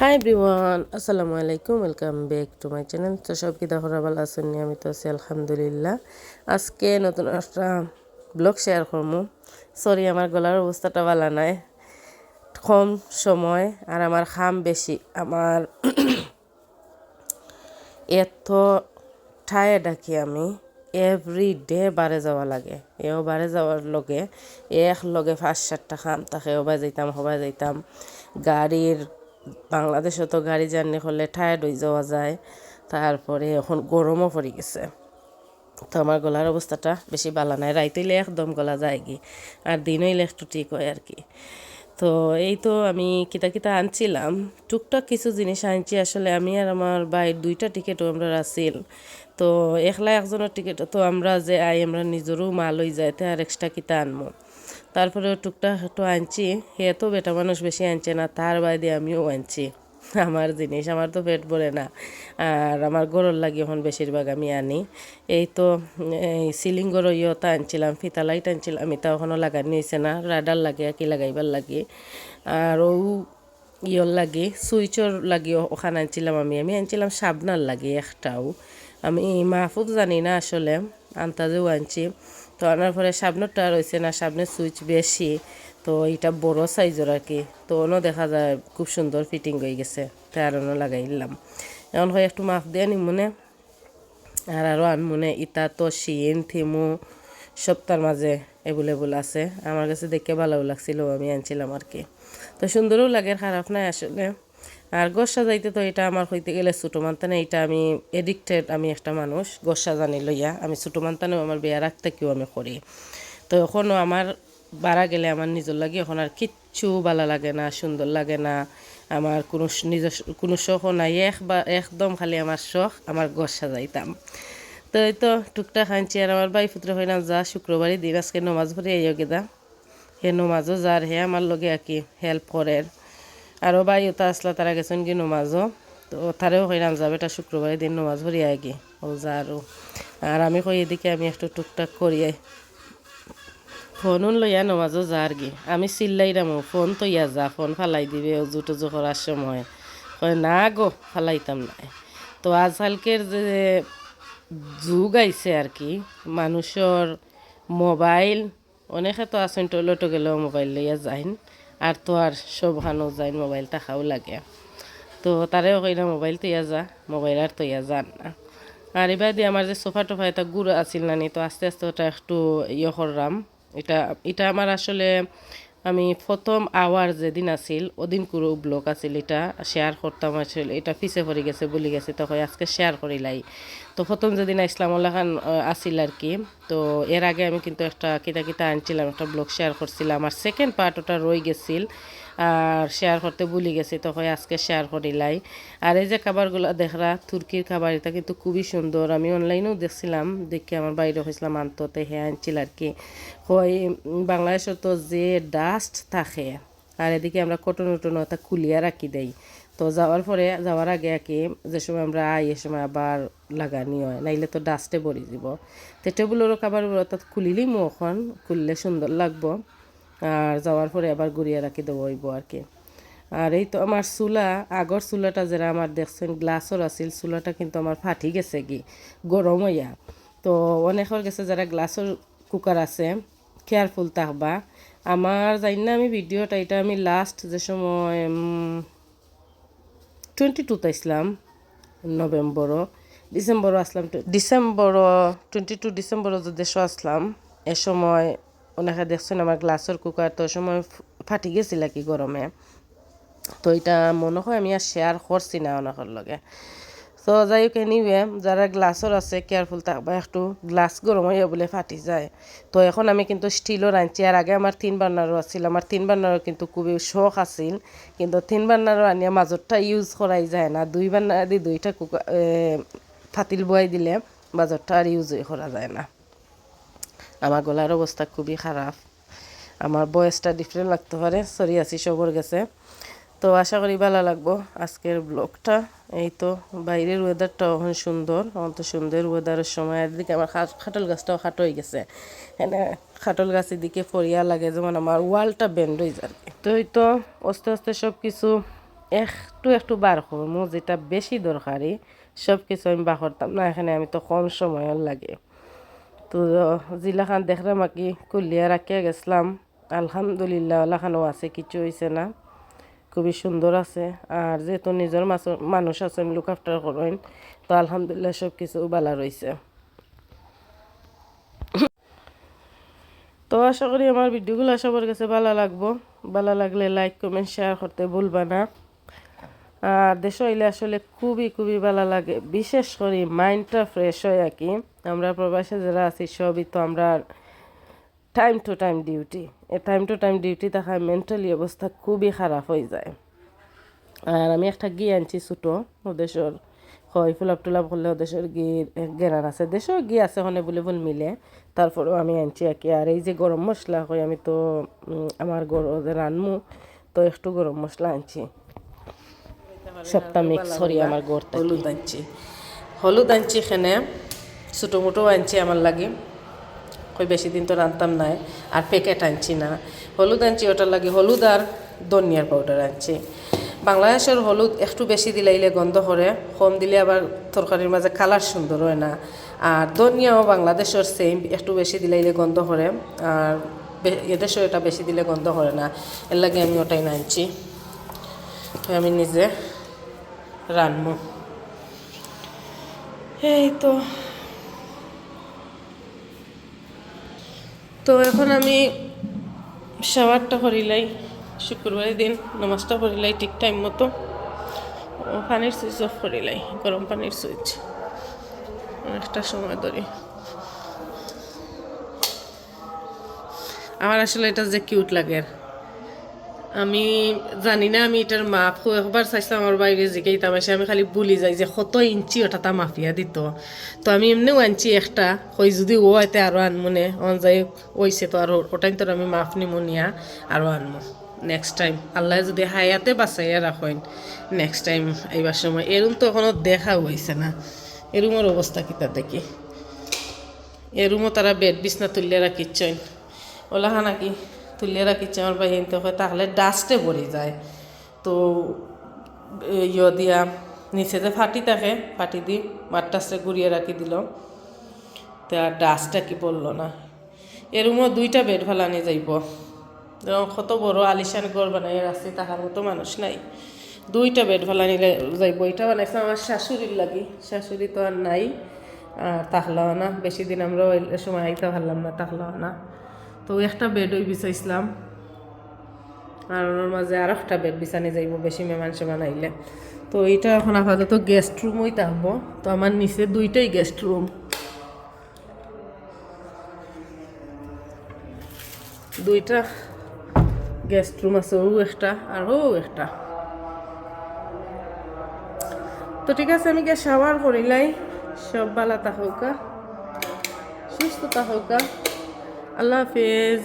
High everyone আসসালামু আলাইকুম welcome back to my channel তো সব কি দেখো ভালো আছেন নি? আমি তো আছি, আলহামদুলিল্লাহ। আজকে নতুন একটা ব্লগ শেয়ার করব। সরি আমার গলার অবস্থাটা ভালো নাই। কম সময় আর আমার খাম বেশি। আমার এত ঠায় ডাকি আমি। এভরি ডে বারে যাওয়া লাগে। এও বারে যাওয়ার লগে, এক লগে পাঁচ সাতটা খাম তাকে হবাই যাইতাম হবাই যাইতাম। গাড়ির বাংলাদেশে তো গাড়ি জার্নি করলে টায়ার্ড হয়ে যাওয়া যায়, তারপরে এখন গরমও পড়ে গেছে। তো আমার গলার অবস্থাটা বেশি ভালো নাই, রাইতে হইলে একদম গলা যায় কি আর দিন হইলে একটু ঠিক হয় আর কি। তো এই তো আমি কিতা কিতা আনছিলাম, টুকটাক কিছু জিনিস আনছি, আসলে আমি আর আমার বাইর দুইটা টিকিটও আমরা আসিল তো একলা একজনের টিকিট তো আমরা যে আই, আমরা নিজেরও মাল হয়ে যাইতে আর এক্সট্রা কিতা আনব। তারপরে টুকটাক একটু আনছি। হে বেটা মানুষ বেশি আনছে না, তার বাইরে আমিও আনছি। আমার জিনিস, আমার তো পেট ভরে না। আর আমার গরুর লাগে এখন বেশিরভাগ আমি আনি। এই তো সিলিং গরু ইয়তা আনছিলাম, ফিতা লাইট আনছিলাম, এটা ওখানে লাগানি হয়েছে না, রাডার লাগে কি লাগাইবার লাগে। আর ও ইয়র লাগে, সুইচর লাগে ওখানে আনছিলাম আমি। আমি আনছিলাম সাবনার লাগে একটাও। আমি মাহফুজ জানি না আসলে, আন্তাজেও আনছি। তো আনার পরে সাবনটা রয়েছে না সাবনের সুইচ বেশি, তো এটা বড় সাইজের আর কি। তো অনও দেখা যায় খুব সুন্দর ফিটিং হয়ে গেছে তাই আর অন্য লাগাইলাম এখন হয় একটু মাফ দিয়ে নি মনে। আর আরও আমি মনে, ইটা তো শিন, থিমু সপ্তাহের মাঝে এভেলেবল আছে। আমার কাছে দেখে ভালো লাগছিল, আমি আনছিলাম আর কি। তো সুন্দরও লাগে খারাপ নাই আসলে। আর গোস সাজাইতে তো এটা আমার হইতে গেলে ছোটো মান্তানে, এটা আমি এডিক্টেড আমি একটা মানুষ, গোস সাজানি লইয়া। আমি ছোটো মান্তানেও আমার বিয়া রাখতে কেউ আমি করি। তো এখনও আমার বাড়া গেলে আমার নিজের লাগে এখন আর কিচ্ছু ভালো লাগে না, সুন্দর লাগে না। আমার কোনো নিজস্ব কোনো শখও নাই, এক বা একদম খালি আমার শখ, আমার গোস সাজাইতাম তো এই তো টুকটা খাইছি আর আমার বাই পুত্র না যা শুক্রবারই দিন, আজকে নমাজ ভরে এই গেদা। হে নমাজও যার, হে আমার লগে আর কি হেল্প করে আরও বাই ওটা আসলা তারা গেছেন কি নমাজও তো তারেও কইলাম যাবে এটা শুক্রবারের দিন নমাজ ভরি আয় কি? ও যা আরও আর আমি কই এদিকে আমি একটু টুকটাক করি ফোন লইয়া নমাজও যার গে আমি চিল্লাই রামো ফোন তো ইয়া যা, ফোন ফালাই দিবে অজু টজু করার সময় কয়, না গো ফালাইতাম না তো আজকালকের যে যুগ আইছে আর কি মানুষের মোবাইল অনেকে তো আছেন টয়লেটও গেলেও মোবাইল লইয়া যাইন। আর তো আর সব হানো যাইন মোবাইল টাকাও লাগে। তো তারেও কইনা মোবাইল তৈয়া যা, মোবাইল আর তৈয়া যান না। আর এবার দিয়ে আমার যে সোফা টোফা এটা গুড় আছিল না নি, তো আস্তে আস্তে ওটা একটু ইয়ে করলাম। এটা এটা আমার আসলে আমি প্রথম আওয়ার যেদিন আছিল, ওদিন কোনো ব্লগ আছিল এটা শেয়ার করতাম আসলে, এটা পিছে পড়ে গেছে বলি গেছে তখন আজকে শেয়ার করিলাই তো প্রথম যেদিন ইসলামুল্লাহ খান আসিল আর কি তো এর আগে আমি কিন্তু একটা কিতা কিতা আনছিলাম, একটা ব্লগ শেয়ার করছিলাম। আর সেকেন্ড পার্ট ওটা রয়ে গেছিল, আর শেয়ার করতে ভুলে গেছি, তো তখন আজকে শেয়ার করিলাই আর এই যে খাবারগুলো দেখরা, তুর্কির খাবার, এটা কিন্তু খুবই সুন্দর। আমি অনলাইনেও দেখছিলাম, দেখে আমার বাইরে হয়েছিলাম আনতে হ্যাঁ আনছিল আর কি। হয় বাংলাদেশে তো যে ডাস্ট থাকে, আর এদিকে আমরা কটন উটন ওটা খুলিয়া রাখি দেই। তো যাওয়ার পরে, যাওয়ার আগে কি যে সময় আমরা আই, এ সময় আবার লাগানি হয়, নাইলে তো ডাস্টে ভরি যাব তো টেবুলেরও খাবারগুলো অর্থাৎ খুলিলেই মুখন খুললে সুন্দর লাগবো। আর যাওয়ার পরে আবার ঘুরিয়ে রাখি দেবো হইব আর কি। আর এই তো আমার চুলা আগর চুলাটা যারা আমার দেখছেন গ্লাসর আছিল, চুলাটা কিন্তু আমার ফাটি গেছে কি গরম হইয়া তো অনেকের গেছে যারা গ্লাসর কুকার আছে কেয়ারফুল থাকবা। আমার জানি না আমি ভিডিওটা এটা আমি লাস্ট যে সময় টোয়েন্টি টুতে আছিলাম নভেম্বরও। ডিসেম্বরও আসলাম ডিসেম্বরও টোয়েন্টি টু ডিসেম্বরও যে দেশ আসলাম, এ সময় ওনাকে দেখছেন আমার গ্লাসের কুকার, তো সময় ফাটি গেছিল কি গরমে। তো এটা মনে হয় আমি আর শেয়ার করছি না ওনার লগে। তো যাই হোক এনিওয়ে যারা গ্লাসর আছে কেয়ারফুল থাকবা একটু গ্লাস গরম হয়ে বলে ফাটি যায়। তো এখন আমি কিন্তু স্টিলও আনছি। আর আগে আমার তিন বার্নারও আছিল। আমার তিন বার্নারও কিন্তু খুবই শখ আছিল। কিন্তু তিন বার্নারও আনিয়া মাজরটা ইউজ করাই যায় না। দুই বার্নার দিয়ে দুইটা কুকার ফাতিল বয়াই দিলে বাজারটা আর ইউজ করা যায় না। আমার গলার অবস্থা খুবই খারাপ আমার বয়সটা ডিফারেন্ট লাগতে পারে সরি আছি সবর গেছে তো আশা করি ভালো লাগবো আজকের ব্লগটা এই তো বাইরের ওয়েদারটা এখন সুন্দর, এখন তো সুন্দর ওয়েদারের সময়। এদিকে আমার খাটল গাছটাও খাটো হয়ে গেছে। এনে খাটল গাছের দিকে ফরিয়া লাগে, যেমন আমার ওয়ালটা বেন্ড হয়ে যায়। তো এই তো আস্তে আস্তে সব কিছু একটু একটু বার করব, যেটা বেশি দরকারি সব কিছু আমি বার করতাম। না, এখানে আমি তো কম সময় লাগে। তো জিলাখান দেখলাম আর কি, কুলিয়া রাখিয়া গেছিলাম। আলহামদুলিল্লাহ ওলাখানও আছে, কিছু হয়েছে না। খুবই সুন্দর আছে। আর যেহেতু নিজের মানুষ আছেন লুক আফটার করেন। তো আলহামদুলিল্লাহ সব কিছু বালা রয়েছে তো আশা করি আমার ভিডিওগুলো সবার কাছে ভালো লাগবো। ভালো লাগলে লাইক কমেন্ট শেয়ার করতে ভুলবা না। আর দেশ হইলে আসলে খুবই খুবই ভালো লাগে। বিশেষ করে মাইন্ডটা ফ্রেশ হয় আর কি। আমরা প্রবাসে যারা আছি, সবই তো আমরা টাইম টু টাইম ডিউটি এ টাইম টু টাইম ডিউটি থাকায় মেন্টালি অবস্থা খুবই খারাপ হয়ে যায়। আর আমি একটা ঘি আনছি ছোটো, ওদেশর হয়, ফুলাপ টুলাপ করলে ওদেশর ঘি গেরান আছে। দেশেও ঘি আছে ওখানে বলে বল মিলে। তারপরেও আমি আনছি আর কি আর এই যে গরম মশলা হয়, আমি তো আমার গরম রানমু, তো একটু গরম মশলা আনছি। সবটা মিক্স করি আমার গড় হলুদ আনছি। হলুদ আনছি এখানে। ছোটো মোটো আনছি আমার লাগে। কই বেশি দিন তো রান্তাম নাই আর প্যাকেট আনছি না। হলুদ আনছি, ওটার লাগে হলুদ আর ধনিয়ার পাউডার আনছি। বাংলাদেশের হলুদ একটু বেশি দিলাইলে গন্ধ করে, কম দিলে আবার তরকারির মাঝে কালার সুন্দর হয় না। আর ধনিয়াও বাংলাদেশের সেম একটু বেশি দিলাইলে গন্ধ করে, আর এদেশেও এটা বেশি দিলে গন্ধ করে না। এর লাগে আমি ওটাই না আনছি। তো আমি নিজে রানবো এই তো। তো এখন আমি শাওয়ারটা করিলাই, শুক্রবারের দিন নামাজটা করিলাই ঠিক টাইম মতো। পানির সুইচ অফ করিলাই, গরম পানির সুইচ অনেকটা সময় ধরে। আমার আসলে এটা যে কিউট লাগে আমি জানি না, আমি এটার মাপ একবার চাইছিলাম আমার বাইরে জিকেইতাম এসে আমি খালি বলি যাই যে কত ইঞ্চি ওটা মাফিয়া দিত। তো আমি এমনিও আনছি একটা কই যদি ও এতে আরও আনমনে অন যাই ওইছে তো আর ওটাই তো আমি মাফ নিমুনিয়া আরও আনমো। নেক্সট টাইম আল্লাহ যদি হায়াতে বাঁচাইয়া রাখেন নেক্সট টাইম এইবার সময়। এরম তো এখনও দেখা হয়েছে না। এরুমের অবস্থা কিতা দেখি। এরুমও তারা বেড বিছনা তুলিয়ে রাখিচ্ছেন ওলাহা নাকি? তুলিয়ে রাখিচ্ছে আমার এনতে হয়, তাহলে ডাস্টে ভরে যায়। তো ইয় দিয়া নিচে যে ফাটি থাকে, ফাটি দি মাঠটাসে ঘুরিয়ে রাখি দিল। তো ডাস্টটা কি পড়ল না। এরুমও দুইটা বেড ফালানি যাইব। কত বড় আলিশান ঘর বানাই রাখছি, তাহার মতো মানুষ নাই। দুইটা বেড ফালানি যাইব। এটা বানাইছে আমার শাশুড়ির লাগি। শাশুড়ি তো আর নাই। আর তাহলাও না, বেশি দিন আমরা সময় আইতে পারলাম না তাহলাও না। তো একটা বেড ওই বিছাইছিলাম। আর ওর মাঝে আর একটা বেড বিছানি যাইব, বেশি মেমান সেমান আইলে। তো এইটা এখন আপাতত গেস্ট রুম হইতে আসব তো আমার নিচে দুইটাই গেস্ট রুম দুইটা গেস্ট রুম আছে, ও একটা আর ও একটা। তো ঠিক আছে, আমি গিয়ে শাওয়ার করিলাই। সব বালা তাহকা সুস্থ তাহকা আল্লাহ হাফেজ।